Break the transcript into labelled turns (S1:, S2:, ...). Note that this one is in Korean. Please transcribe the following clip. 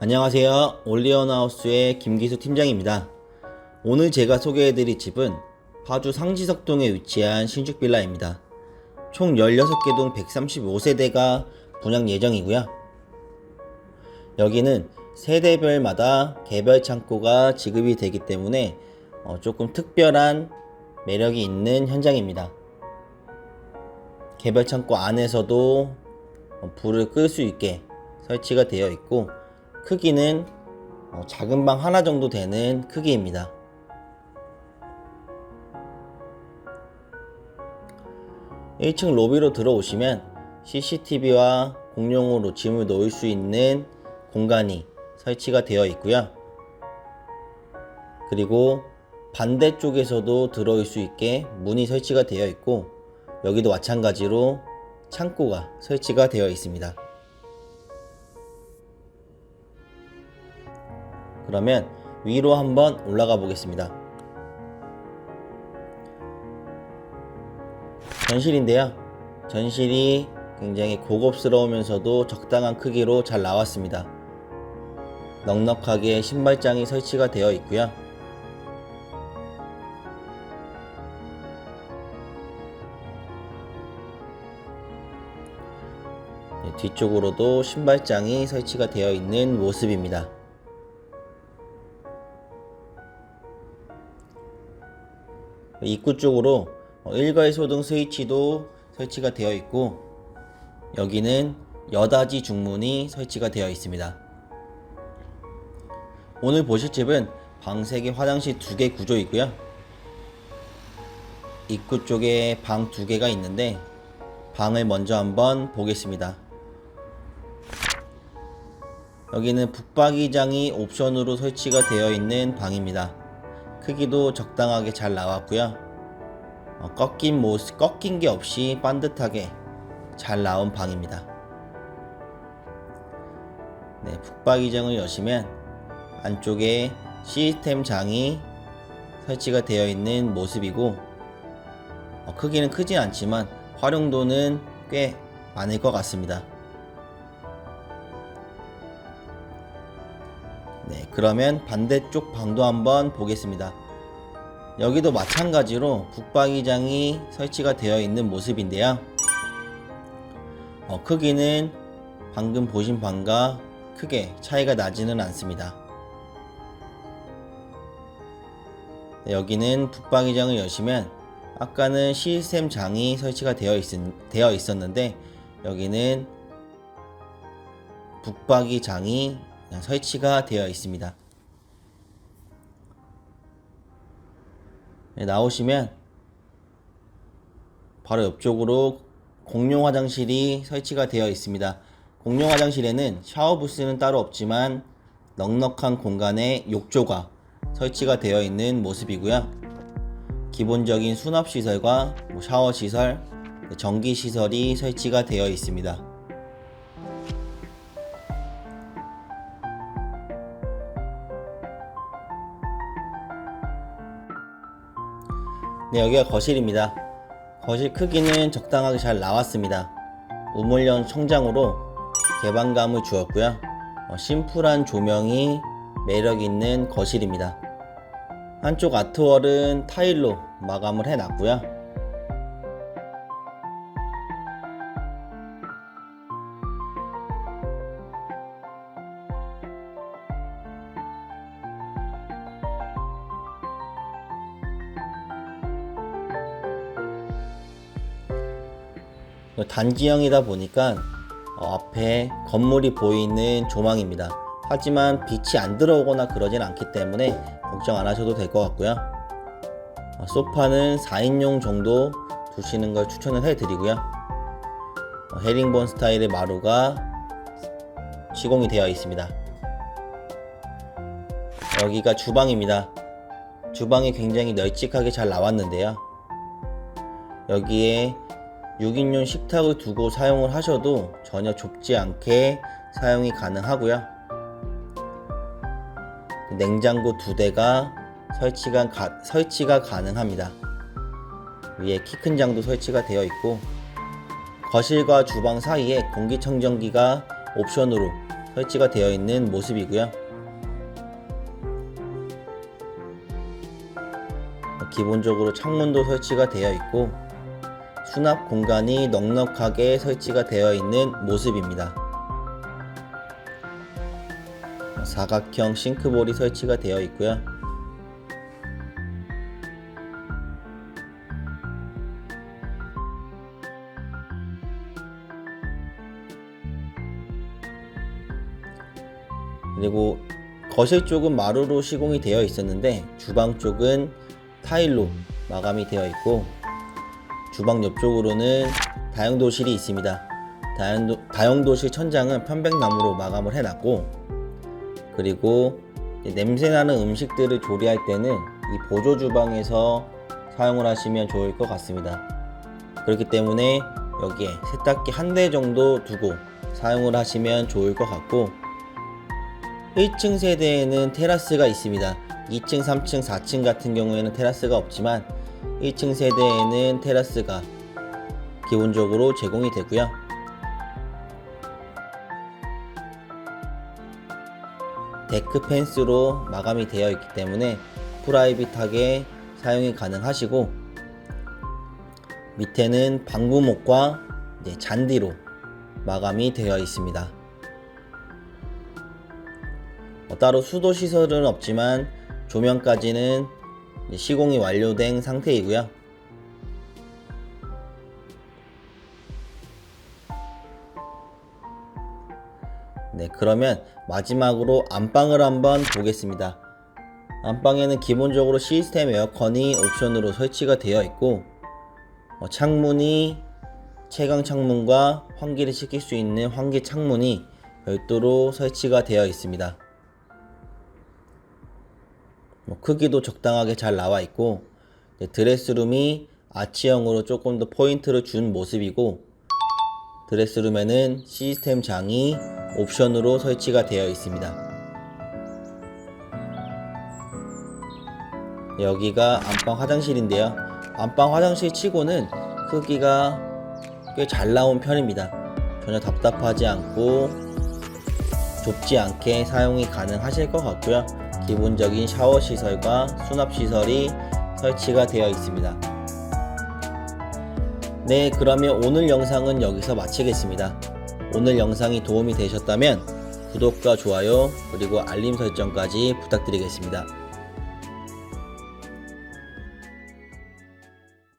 S1: 안녕하세요. 올리언하우스의 김기수 팀장입니다. 오늘 제가 소개해드릴 집은 파주 상지석동에 위치한 신축 빌라입니다. 총 16개 동 135세대가 분양 예정이고요. 여기는 세대별마다 개별 창고가 지급이 되기 때문에 어, 조금 특별한 매력이 있는 현장입니다. 개별 창고 안에서도 어, 불을 끌 수 있게 설치가 되어 있고 크기는 어, 작은 방 하나 정도 되는 크기입니다. (1층) 로비로 들어오시면 CCTV와 공용으로 짐을 놓을 수 있는 공간이 설치가 되어 있고요. 그리고 반대쪽에서도 들어올 수 있게 문이 설치가 되어 있고 여기도 마찬가지로 창고가 설치가 되어 있습니다. 그러면 위로 한번 올라가 보겠습니다. 전실인데요. 전실이 굉장히 고급스러우면서도 적당한 크기로 잘 나왔습니다. 넉넉하게 신발장이 설치가 되어 있고요. 네, 뒤쪽으로도 신발장이 설치가 되어 있는 모습입니다. 입구 쪽으로 어, 일괄 소등 스위치도 설치가 되어 있고 여기는 여닫이 중문이 설치가 되어 있습니다. 오늘 보실 집은 방 3개 화장실 2개 구조이고요. 입구 쪽에 방 2개가 있는데 방을 먼저 한번 보겠습니다. 여기는 북박이장이 옵션으로 설치가 되어 있는 방입니다. 크기도 적당하게 잘 나왔고요. 어, 꺾인 모습, 꺾인 게 없이 반듯하게 잘 나온 방입니다. 네, 북박이장을 여시면 안쪽에 시스템 장이 설치가 되어 있는 모습이고 어, 크기는 크지 않지만 활용도는 꽤 많을 것 같습니다. 네, 그러면 반대쪽 방도 한번 보겠습니다. 여기도 마찬가지로 북박이장이 설치가 되어 있는 모습인데요. 어, 크기는 방금 보신 방과 크게 차이가 나지는 않습니다. 네, 여기는 북박이장을 여시면 아까는 시스템 장이 설치가 되어, 있, 되어 있었는데 여기는 북박이 장이 설치가 되어 있습니다. 네, 나오시면 바로 옆쪽으로 공용 화장실이 설치가 되어 있습니다. 공용 화장실에는 샤워 부스는 따로 없지만 넉넉한 공간에 욕조가 설치가 되어 있는 모습이고요. 기본적인 수납 시설과 뭐 샤워 시설, 전기 시설이 설치가 되어 있습니다. 네, 여기가 거실입니다. 거실 크기는 적당하게 잘 나왔습니다. 우물형 청장으로 개방감을 주었고요. 어, 심플한 조명이 매력 있는 거실입니다. 한쪽 아트월은 타일로 마감을 해놨고요. 단지형이다 보니까 어, 앞에 건물이 보이는 조망입니다. 하지만 빛이 안 들어오거나 그러진 않기 때문에 걱정 안 하셔도 될 것 같고요. 어, 소파는 4인용 정도 두시는 걸 추천을 해드리고요. 어, 헤링본 스타일의 마루가 시공이 되어 있습니다. 여기가 주방입니다. 주방이 굉장히 널찍하게 잘 나왔는데요. 여기에 6인용 식탁을 두고 사용을 하셔도 전혀 좁지 않게 사용이 가능하고요. 냉장고 두 대가 설치가, 가, 설치가 가능합니다. 위에 키 큰 장도 설치가 되어 있고 거실과 주방 사이에 공기청정기가 옵션으로 설치가 되어 있는 모습이고요. 기본적으로 창문도 설치가 되어 있고 수납 공간이 넉넉하게 설치가 되어 있는 모습입니다. 사각형 싱크볼이 설치가 되어 있고요. 그리고 거실 쪽은 마루로 시공이 되어 있었는데 주방 쪽은 타일로 마감이 되어 있고 주방 옆쪽으로는 다용도실이 있습니다. 다용도, 다용도실 천장은 편백나무로 마감을 해놨고 그리고 냄새나는 음식들을 조리할 때는 이 보조 주방에서 사용을 하시면 좋을 것 같습니다. 그렇기 때문에 여기에 세탁기 한 대 정도 두고 사용을 하시면 좋을 것 같고 1층 세대에는 테라스가 있습니다. 2층, 3층, 4층 같은 경우에는 테라스가 없지만 1층 세대에는 테라스가 기본적으로 제공이 되고요. 데크 펜스로 마감이 되어 있기 때문에 프라이빗하게 사용이 가능하시고 밑에는 방부목과 이제 잔디로 마감이 되어 있습니다. 어, 따로 수도 시설은 없지만 조명까지는 시공이 완료된 상태이고요. 네, 그러면 마지막으로 안방을 한번 보겠습니다. 안방에는 기본적으로 시스템 에어컨이 옵션으로 설치가 되어 있고 어, 창문이 채광 창문과 환기를 시킬 수 있는 환기 창문이 별도로 설치가 되어 있습니다. 뭐 크기도 적당하게 잘 나와 있고 드레스룸이 아치형으로 조금 더 포인트를 준 모습이고 드레스룸에는 시스템 장이 옵션으로 설치가 되어 있습니다. 여기가 안방 화장실인데요. 안방 화장실 치고는 크기가 꽤 잘 나온 편입니다. 전혀 답답하지 않고 좁지 않게 사용이 가능하실 것 같고요. 기본적인 샤워 시설과 수납 시설이 설치가 되어 있습니다. 네, 그러면 오늘 영상은 여기서 마치겠습니다. 오늘 영상이 도움이 되셨다면 구독과 좋아요 그리고 알림 설정까지 부탁드리겠습니다.